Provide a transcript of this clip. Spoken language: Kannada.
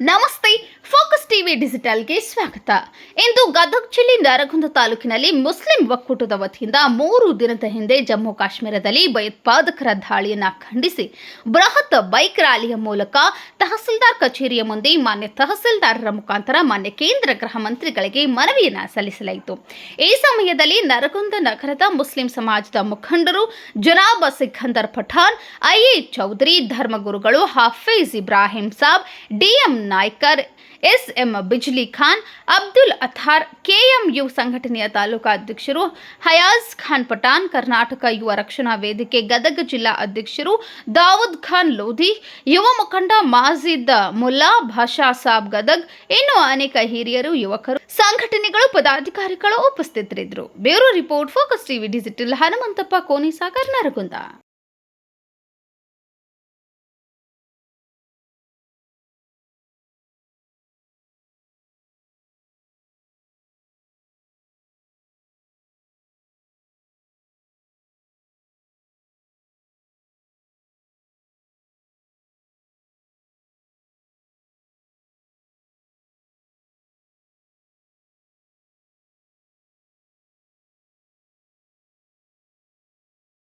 ನಮಸ್ತೆ ಫೋಕಸ್ ಟಿವಿ ಡಿಜಿಟಲ್ಗೆ ಸ್ವಾಗತ. ಇಂದು ಗದಗ ಜಿಲ್ಲೆ ನರಗುಂದ ತಾಲೂಕಿನಲ್ಲಿ ಮುಸ್ಲಿಂ ಒಕ್ಕೂಟದ ವತಿಯಿಂದ ಮೂರು ದಿನದ ಹಿಂದೆ ಜಮ್ಮು ಕಾಶ್ಮೀರದಲ್ಲಿ ಭಯೋತ್ಪಾದಕರ ದಾಳಿಯನ್ನು ಖಂಡಿಸಿ ಬೃಹತ್ ಬೈಕ್ ರ್ಯಾಲಿಯ ಮೂಲಕ ತಹಸೀಲ್ದಾರ್ ಕಚೇರಿಯ ಮುಂದೆ ಮಾನ್ಯ ತಹಸೀಲ್ದಾರರ ಮುಖಾಂತರ ಮಾನ್ಯ ಕೇಂದ್ರ ಗೃಹ ಮಂತ್ರಿಗಳಿಗೆ ಮನವಿಯನ್ನು ಸಲ್ಲಿಸಲಾಯಿತು. ಈ ಸಮಯದಲ್ಲಿ ನರಗುಂದ ನಗರದ ಮುಸ್ಲಿಂ ಸಮಾಜದ ಮುಖಂಡರು ಜನಾಬ್ Sikandar Pathan IA Chaudhary, ಧರ್ಮಗುರುಗಳು, Hafeez Ibrahim Sab DM Naikar, S M Bijli Khan, Abdul Athar, KM U ಸಂಘಟನೆಯ ತಾಲೂಕಾ ಅಧ್ಯಕ್ಷರು, ಹಯಾಜ್ ಖಾನ್ ಪಠಾನ್ ಕರ್ನಾಟಕ ಯುವ ರಕ್ಷಣಾ ವೇದಿಕೆ ಗದಗ ಜಿಲ್ಲಾ ಅಧ್ಯಕ್ಷರು ದಾವೂದ್ ಖಾನ್ ಲೋಧಿ, ಯುವ ಮುಖಂಡ ಮಾಜಿದ್ ಮುಲ್ಲಾ, ಭಾಷಾ ಸಾಬ್ ಗದಗ್, ಇನ್ನು ಅನೇಕ ಹಿರಿಯರು, ಯುವಕರು, ಸಂಘಟನೆಗಳು, ಪದಾಧಿಕಾರಿಗಳು ಉಪಸ್ಥಿತರಿದ್ದರು. Bureau report, focus TV, digital Hanumanthappa, Konisagar, Naragund.